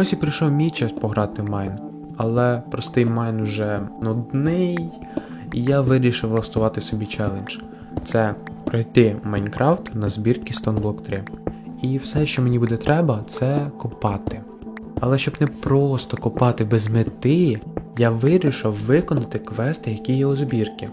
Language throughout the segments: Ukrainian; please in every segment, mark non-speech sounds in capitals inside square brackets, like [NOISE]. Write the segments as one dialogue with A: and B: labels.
A: Ось прийшов мій час пограти в Майн. Але простий Майн уже нудний, і я вирішив влаштувати собі челендж. Це пройти Майнкрафт на збірки Stoneblock 3. І все, що мені буде треба, це копати. Але щоб не просто копати без мети, я вирішив виконати квести, які є у збірки.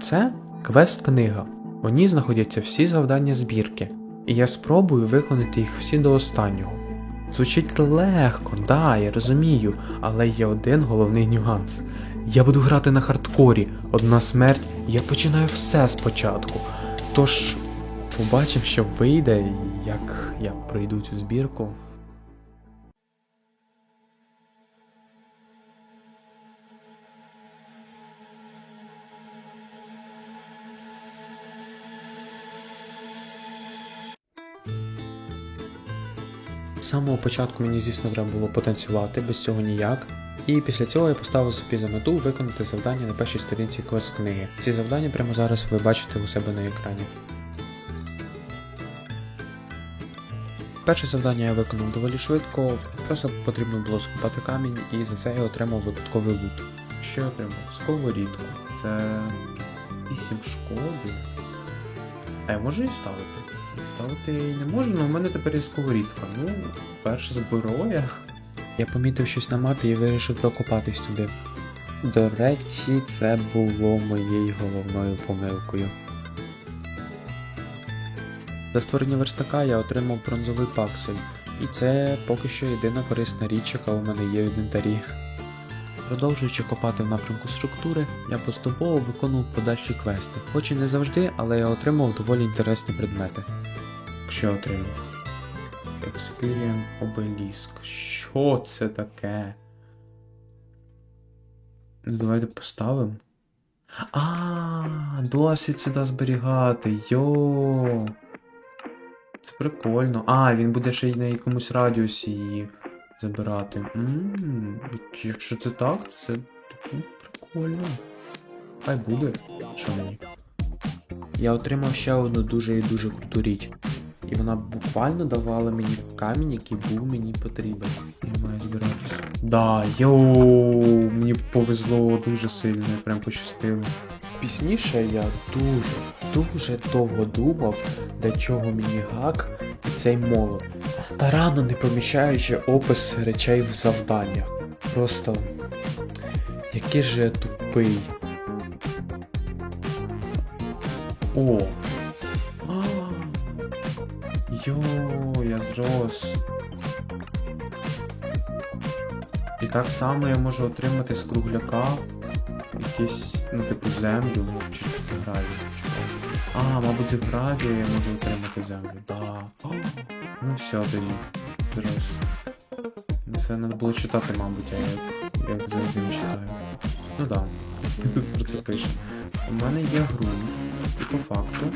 A: Це квест-книга. У ній знаходяться всі завдання збірки, і я спробую виконати їх всі до останнього. Звучить легко, да, я розумію, але є один головний нюанс. Я буду грати на хардкорі, одна смерть, я починаю все спочатку. Тож, побачимо, що вийде, як я пройду цю збірку. Самого початку мені, звісно, треба було потанцювати, без цього ніяк. І після цього я поставив собі за мету виконати завдання на першій сторінці квест книги. Ці завдання прямо зараз ви бачите у себе на екрані. Перше завдання я виконав доволі швидко, просто потрібно було скупати камінь, і за це я отримав випадковий лут. Що я отримав? Сковорідку. Це 8 шкоди. А я можу її ставити? Ставити я її не можу, але в мене тепер є сковорідка. Ну, перша зброя. Я помітив щось на мапі і вирішив прокопатись туди. До речі, це було моєю головною помилкою. За створення верстака я отримав бронзовий паксель, і це поки що єдина корисна річ, яка у мене є в інвентарі. Продовжуючи копати в напрямку структури, я поступово виконував подальші квести. Хоч і не завжди, але я отримав доволі інтересні предмети. Що отримав? Experience Obelisk. Що це таке? Ну, Давайте поставимо. А, досвід сюди зберігати. Йо. Це прикольно. А, він буде ще й на якомусь радіусі її забирати. Ммм, якщо це так, це типу прикольно. Хай буде. Що мені? Я отримав ще одну дуже і дуже круту річ. І вона буквально давала мені камінь, який був мені потрібен. Я маю збиратися. Да, йоу, мені повезло дуже сильно, прям пощастило. Пізніше я дуже, дуже довго думав, для чого мені гак і цей молот. Старанно не поміщаючи опис речей в завданнях. Просто який же я тупий. О! Йо, я зрос. І так само я можу отримати з кругляка якісь, ну, типу, землю, ну, чи гравію. А, мабуть, з гравію я можу отримати землю, да. Ну все, тоді. Зрос. Ну, Це треба було читати, мабуть, а я як завжди не читаю. Ну да. [LAUGHS] Про це пише. У мене є ґрунт, і по факту,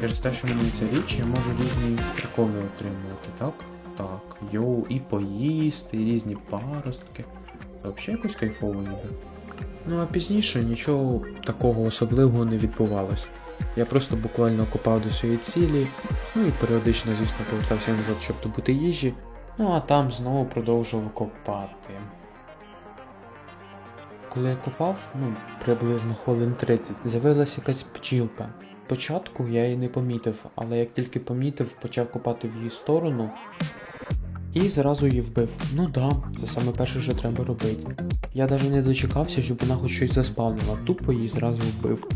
A: через те, що в мене ця річ, я можу різні приколи отримувати, так? Так, йоу, і поїсти, і різні паростки. Це взагалі якось кайфово ніби. Ну а пізніше нічого такого особливого не відбувалось. Я просто буквально копав до своєї цілі, ну і періодично, звісно, повертався назад, щоб добути їжі, ну а там знову продовжував копати. Коли я копав, ну, приблизно хвилин 30, з'явилася якась пчілка. Спочатку я її не помітив, але як тільки помітив, почав копати в її сторону і зразу її вбив. Ну да, це саме перше, що треба робити. Я навіть не дочекався, щоб вона хоч щось заспавнила, тупо її зразу вбив.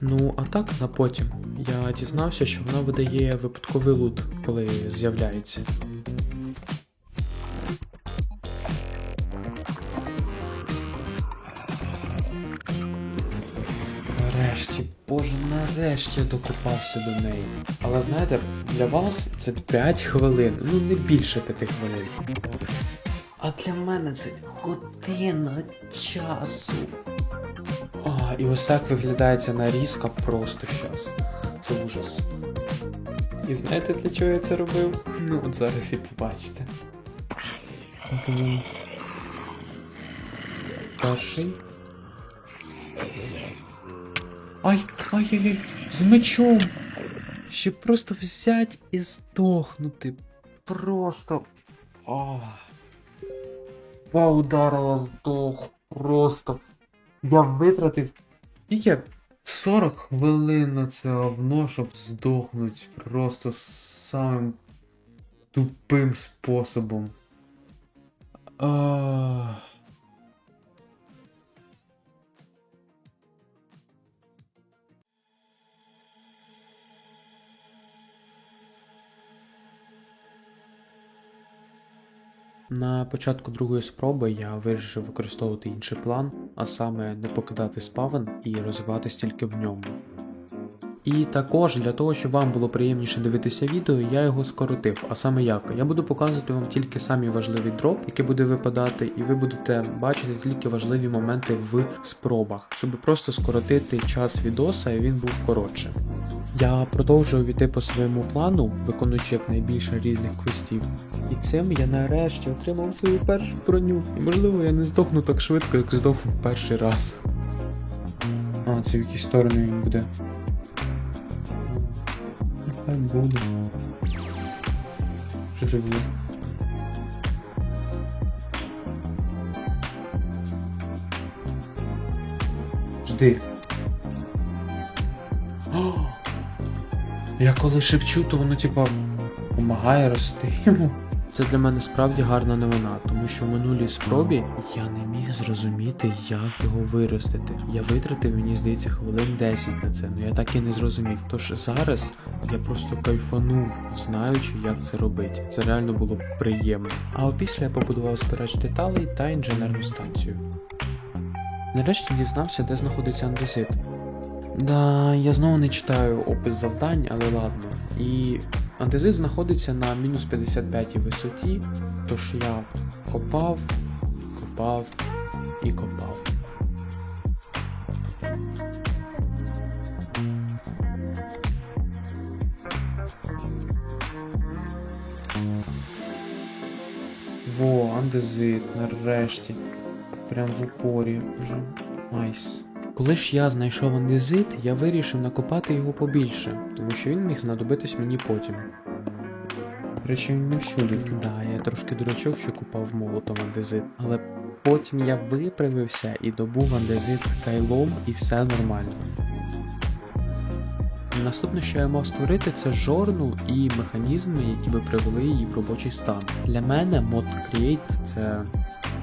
A: Ну, а так на потім. Я дізнався, що вона видає випадковий лут, коли з'являється. Нарешті, боже, нарешті я докопався до неї. Але знаєте, для вас це 5 хвилин, ну не більше 5 хвилин. А для мене це година часу. А, і ось так виглядає ця нарізка просто щас. Це ужас. І знаєте для чого я це робив? Ну, от зараз і побачите. Перший. Ай, ай-яй-яй, з мечом. Щоб просто взять і здохнути. Просто. Ах. Два удара здох. Просто. Я витратив тільки 40 хвилин на це говно, щоб здохнути просто самим тупим способом. Ах. На початку другої спроби я вирішив використовувати інший план, а саме не покидати спавен і розвиватись тільки в ньому. І також для того, щоб вам було приємніше дивитися відео, я його скоротив. А саме як? Я буду показувати вам тільки самі важливі дроп, які буде випадати, і ви будете бачити тільки важливі моменти в спробах, щоб просто скоротити час відоса і він був коротшим. Я продовжую йти по своєму плану, виконуючи якнайбільше різних квестів. І цим я нарешті отримав свою першу броню. І можливо я не здохну так швидко, як здохнув перший раз. А, це в якій сторони він буде. Нехай буде. Що це було? Жди. О! Я коли шепчу, то воно типа допомагає рости йому. Це для мене справді гарна новина, тому що в минулій спробі я не міг зрозуміти, як його виростити. Я витратив, мені здається, хвилин 10 на це, але я так і не зрозумів. Тож зараз я просто кайфанув, знаючи, як це робити. Це реально було приємно. А опісля я побудував збирач деталей та інженерну станцію. Нарешті дізнався, де знаходиться андезит. Да, я знову не читаю опис завдань, але ладно. І андезит знаходиться на мінус 55 висоті, тож я копав, копав і копав. Во, андезит, нарешті. Прям в упорі вже. Найс. Коли ж я знайшов андезит, я вирішив накопати його побільше, тому що він міг знадобитись мені потім. Речі, не всюди. Да, я трошки дурачок, що купав молотом андезит, але потім я виправився і добув андезит кайлом і все нормально. Наступне, що я мав створити, це жорну і механізми, які би привели її в робочий стан. Для мене мод Create це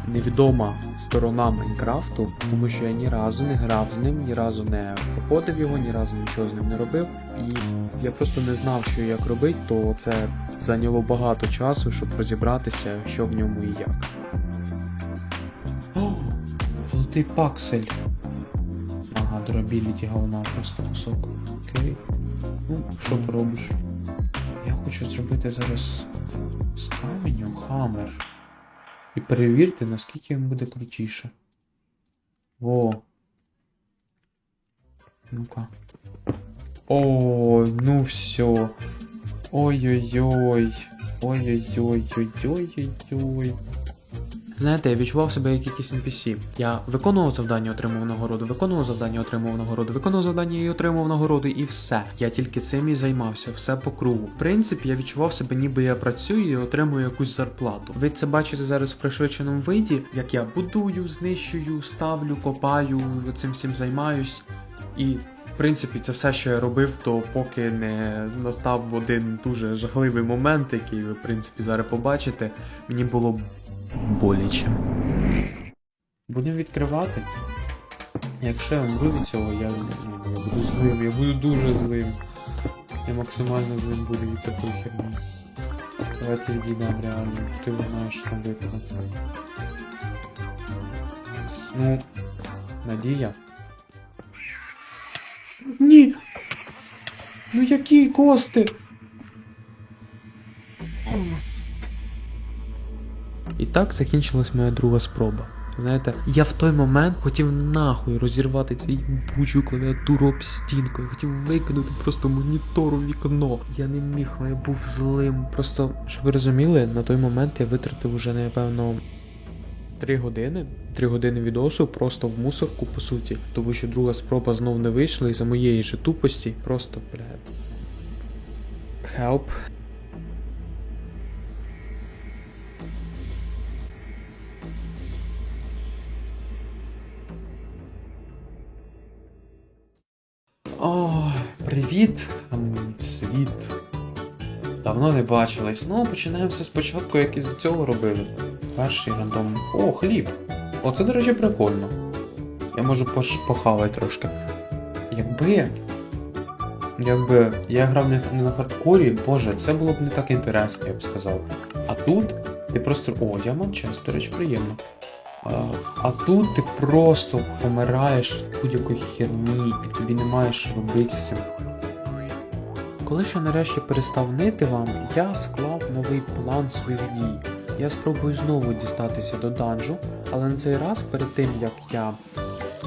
A: невідома сторона Майнкрафту, тому що я ні разу не грав з ним, ні разу не проходив його, ні разу нічого з ним не робив. І я просто не знав, що як робити, то це зайняло багато часу, щоб розібратися, що в ньому і як. О, золотий паксель. Ага, дробіліті говна, просто кусок. Окей. Ну, що поробиш? Я хочу зробити зараз з каменю хамер. І перевірте, наскільки він буде крутіше. Во. Ну-ка. Ой, ну все. Ой-ой-ой. Ой-ой-ой-ой-ой-ой-ой. Знаєте, я відчував себе як якийсь NPC. Я виконував завдання, отримував нагороду, виконував завдання, отримував нагороду, виконував завдання і отримував нагороду, і все. Я тільки цим і займався, все по кругу. В принципі, я відчував себе, ніби я працюю і отримую якусь зарплату. Ви це бачите зараз в пришвидшеному виді, як я будую, знищую, ставлю, копаю, цим всім займаюсь. І в принципі, це все, що я робив, то поки не настав один дуже жахливий момент, який ви, в принципі, зараз побачите, мені було боляче. Будемо відкривати. Якщо я умру від цього, я, я буду злим, я буду дуже злим. Я максимально злим буду від такої херні. Давайте відійдемо реально, ти знаєш, що там випадок. Ну, надія. Ні! Ну які кости? І так закінчилась моя друга спроба. Знаєте, я в той момент хотів нахуй розірвати цю бучу клавіатуру об стінку. Я хотів викинути просто монітор у вікно. Я не міг, я був злим. Просто, щоб ви розуміли, на той момент я витратив уже, напевно, Три години. Три години відосу просто в мусорку, по суті. Тому що друга спроба знов не вийшла із-за моєї же тупості. Просто, бля. Help. Привіт, ем, світ. Давно не бачились. Ну, починаємо все спочатку, як із цього робили. Перший рандом. О, хліб. Оце, до речі, прикольно. Я можу похавати трошки. Якби. Якби я грав не, на хардкорі, боже, це було б не так інтересно, я б сказав. А тут ти просто. О, діамант честь, до речі, приємно. А, тут ти просто помираєш в будь-якої херні, і тобі немає що робити з цим. Коли ще нарешті перестав нити вам, я склав новий план своїх дій. Я спробую знову дістатися до данжу, але на цей раз перед тим як я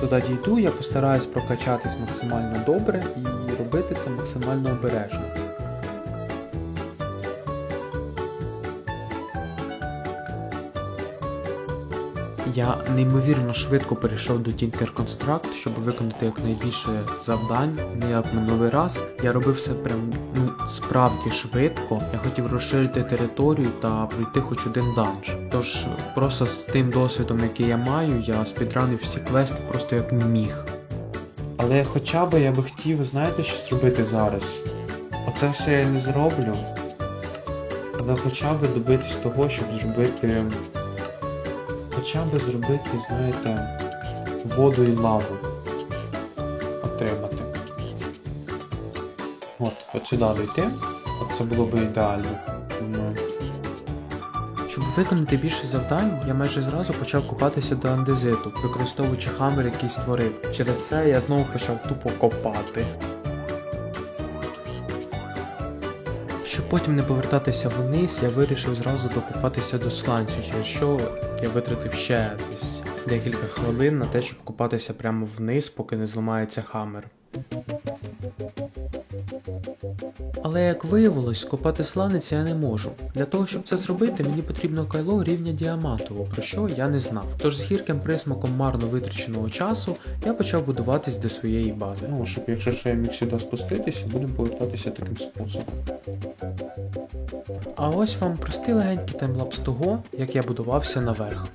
A: туди дійду, я постараюсь прокачатись максимально добре і робити це максимально обережно. Я неймовірно швидко перейшов до Tinker Construct, щоб виконати якнайбільше завдань, не як минулий раз. Я робив все прям ну, справді швидко. Я хотів розширити територію та пройти хоч один данж. Тож просто з тим досвідом, який я маю, я спідранив всі квести просто як міг. Але хоча б я би хотів, знаєте, що зробити зараз? Оце все я не зроблю. Але хоча б добитись того, щоб зробити хоча б зробити, знаєте, воду і лаву отримати. От, от сюди дійти. От це було б ідеально. Щоб виконати більше завдань, я майже зразу почав купатися до андезиту, використовуючи хамер, який створив. Через це я знову почав тупо копати. Щоб потім не повертатися вниз, я вирішив зразу докупатися до сланцю, через я витратив ще десь декілька хвилин на те, щоб купатися прямо вниз, поки не зламається хамер. Але як виявилось, копати сланець я не можу. Для того, щоб це зробити, мені потрібно кайло рівня діамантового, про що я не знав. Тож з гірким присмаком марно витраченого часу я почав будуватись до своєї бази. Ну, щоб якщо ще я міг сюди спуститися, будемо повертатися таким способом. А ось вам простий легенький таймлапс того, як я будувався наверх.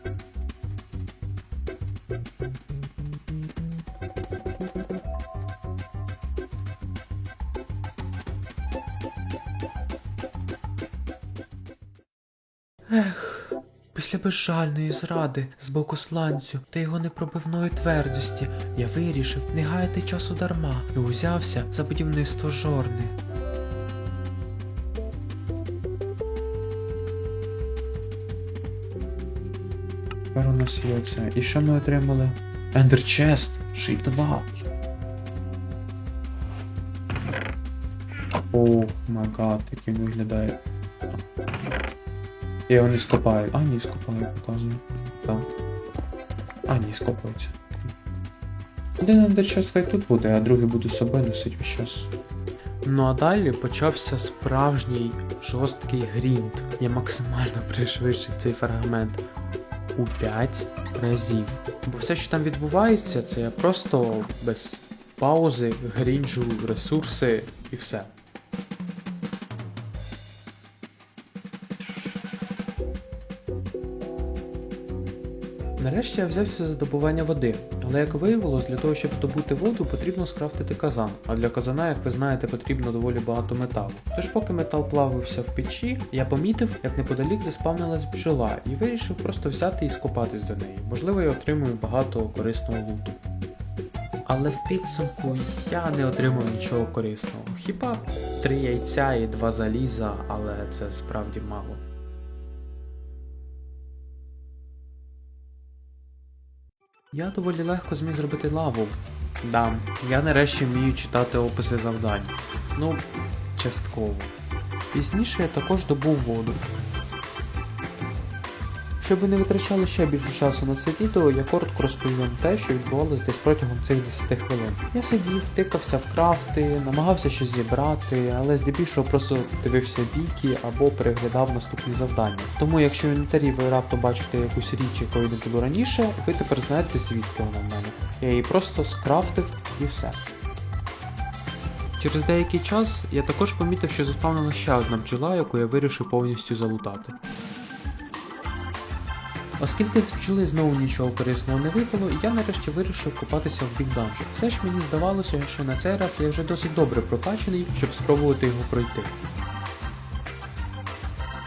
A: Ех, після безжальної зради з боку сланцю та його непробивної твердості я вирішив не гаяти часу дарма і узявся за будівництво жорни. Тепер у нас є це. І що ми отримали? Ender Chest, Shape 2. Ох, май гад, як він виглядає. Я його не скопаю. А, ні, скопаю, показую. Так. А, ні, скопується. Один Chest хай тут буде, а другий буду з собою носити весь час. Ну а далі почався справжній жорсткий грінд. Я максимально пришвидшив цей фрагмент у 5 разів. Бо все, що там відбувається, це я просто без паузи грінжу ресурси і все. Нарешті я взявся за добування води, але як виявилось, для того, щоб здобути воду, потрібно скрафтити казан. А для казана, як ви знаєте, потрібно доволі багато металу. Тож, поки метал плавився в печі, я помітив, як неподалік заспавнилась бджола, і вирішив просто взяти і скопатись до неї. Можливо, я отримую багато корисного луту. Але в підсумку я не отримав нічого корисного. Хіба три яйця і два заліза, але це справді мало. Я доволі легко зміг зробити лаву. Да, я нарешті вмію читати описи завдань. Ну, частково. Пізніше я також добув воду. Щоб ви не витрачали ще більше часу на це відео, я коротко розповім вам те, що відбувалося десь протягом цих 10 хвилин. Я сидів, тикався в крафти, намагався щось зібрати, але здебільшого просто дивився віки або переглядав наступні завдання. Тому якщо в інвентарі ви раптом бачите якусь річ, якої не було раніше, ви тепер знаєте звідки вона в мене. Я її просто скрафтив і все. Через деякий час я також помітив, що заспавнила ще одна бджола, яку я вирішив повністю залутати. Оскільки з бджоли знову нічого корисного не випало, я нарешті вирішив купатися в бік данжу. Все ж мені здавалося, що на цей раз я вже досить добре прокачаний, щоб спробувати його пройти.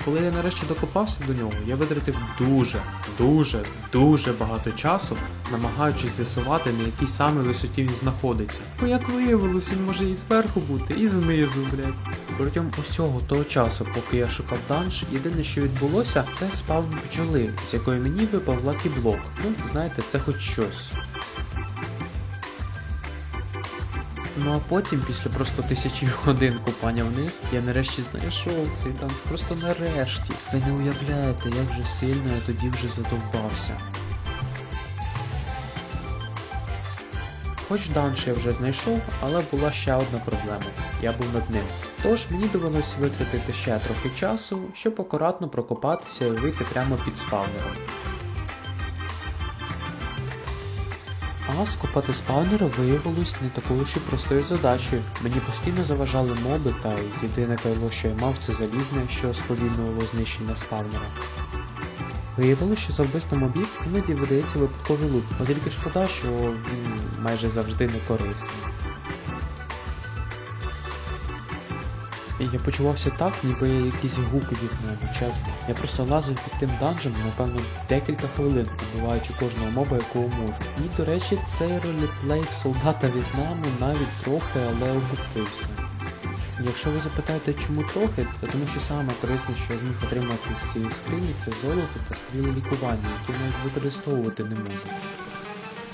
A: Коли я нарешті докопався до нього, я витратив дуже, дуже, дуже багато часу, намагаючись з'ясувати, на якій саме висоті він знаходиться. Бо як виявилось, він може і зверху бути, і знизу, блядь. Протягом усього того часу, поки я шукав данж, єдине, що відбулося, це спавн бджоли, з якої мені випав лакіблок. Ну, знаєте, це хоч щось. Ну а потім, після просто тисячі [LAUGHS] годин купання вниз, я нарешті знайшов цей данж, просто нарешті. Ви не уявляєте, як же сильно я тоді вже задовбався. Хоч данж я вже знайшов, але була ще одна проблема. Я був над ним. Тож мені довелося витратити ще трохи часу, щоб акуратно прокопатися і вийти прямо під спавнером. А купати спаунери виявилось не такою ж і простою задачею. Мені постійно заважали моби, та єдине кайло, що я мав, це залізне, що сповільнювало знищення спаунера. Виявилося, що за вбивство мобів іноді видається випадковий лут, а тільки шкода, що він майже завжди не корисний. Я почувався так, ніби я якісь гуки від нього, чесно. Я просто лазив під тим данжем, напевно, декілька хвилин, убиваючи кожного моба, якого можу. І, до речі, цей роліплей солдата В'єтнаму навіть трохи, але окупився. Якщо ви запитаєте, чому трохи, то тому що саме корисне, що я зміг отримати з цієї скрині, це золото та стріли лікування, які я навіть використовувати не можу.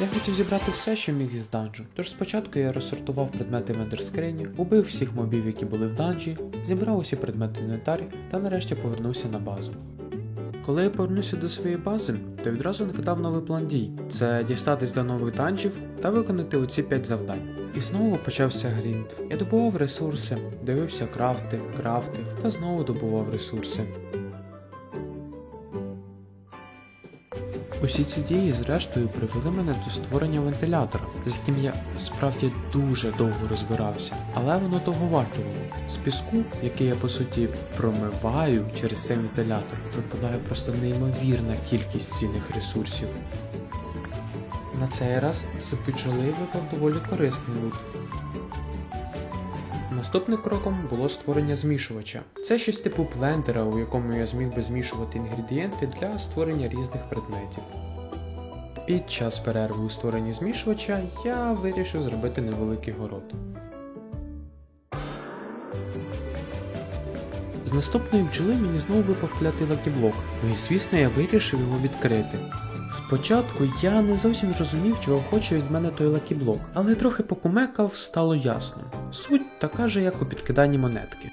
A: Я хотів зібрати все, що міг із данжу. Тож спочатку я розсортував предмети в ендерскрині, убив всіх мобів, які були в данжі, зібрав усі предмети інвентарі та нарешті повернувся на базу. Коли я повернувся до своєї бази, то відразу накидав новий план дій: це дістатись до нових данжів та виконати оці 5 завдань. І знову почався грінд. Я добував ресурси, дивився крафти, крафтив та знову добував ресурси. Усі ці дії, зрештою, привели мене до створення вентилятора, з яким я справді дуже довго розбирався, але воно того вартувало. З піску, який я по суті промиваю через цей вентилятор, випадає просто неймовірна кількість цінних ресурсів. На цей раз з бджоли випав доволі корисний лут. Наступним кроком було створення змішувача. Це щось типу блендера, у якому я зміг би змішувати інгредієнти для створення різних предметів. Під час перерви у створенні змішувача я вирішив зробити невеликий город. З наступної бджоли мені знову випав клятий лакіблок, ну і звісно я вирішив його відкрити. Спочатку я не зовсім зрозумів, чого хоче від мене той лакіблок, але трохи покумекав, стало ясно. Суть така же, як у підкиданні монетки.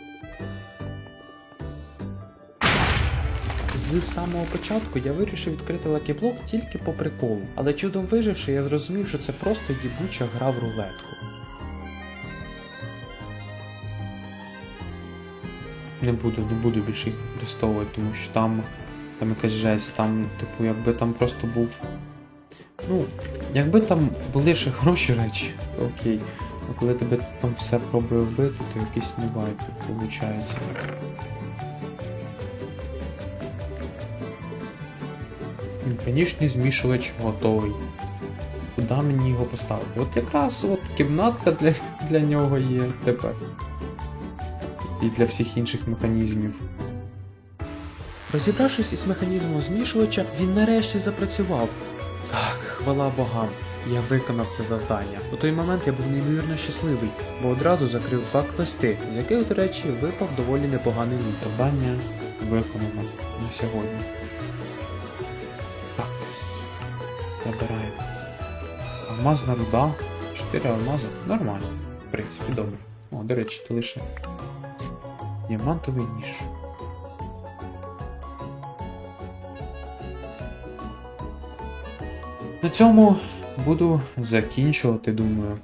A: З самого початку я вирішив відкрити лакіблок тільки по приколу, але чудом виживши, я зрозумів, що це просто їбуча гра в рулетку. Не буду, не буду більше їх використовувати, тому що там, там якась жесть, там, типу, якби там просто був. Ну, якби там були ще хороші речі, окей. А коли тебе там все пробує вбити, то якийсь не вайп виходить. Механічний змішувач готовий. Куди мені його поставити? От якраз от кімнатка для, для нього є тепер. І для всіх інших механізмів. Розібравшись із механізмом змішувача, він нарешті запрацював. Так, хвала богам, я виконав це завдання. У той момент я був неймовірно щасливий, бо одразу закрив два квести, з яких, до речі, випав доволі непоганий лут. Завдання виконано на сьогодні. Так. Забираю. Алмазна руда. 4 алмази. Нормально. В принципі, добре. О, до речі, то лише. Діамантовий ніж. На цьому буду закінчувати, думаю.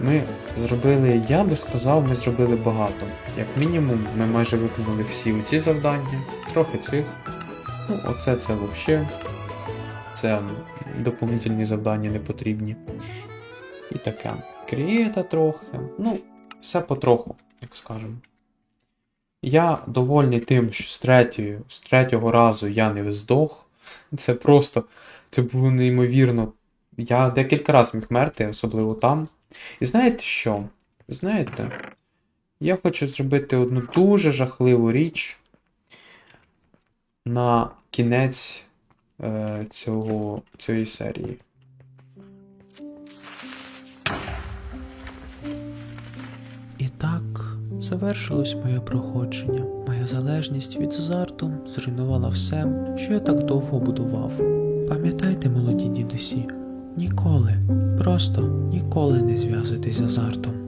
A: Ми зробили, я би сказав, ми зробили багато. Як мінімум, ми майже виконали всі ці завдання, трохи цих. Ну, оце це взагалі. Це доповнительні завдання не потрібні. І таке. Крієта трохи. Ну, все потроху, як скажемо. Я довольний тим, що з, третьої, з третього разу я не здох. Це просто. Це було неймовірно. Я декілька разів міг мерти, особливо там. І знаєте що? Знаєте, я хочу зробити одну дуже жахливу річ на кінець е, цього, цієї серії.
B: І так завершилось моє проходження. Моя залежність від азарту зруйнувала все, що я так довго будував. Пам'ятайте, молоді дідусі, ніколи, просто ніколи не зв'язуйтесь з азартом.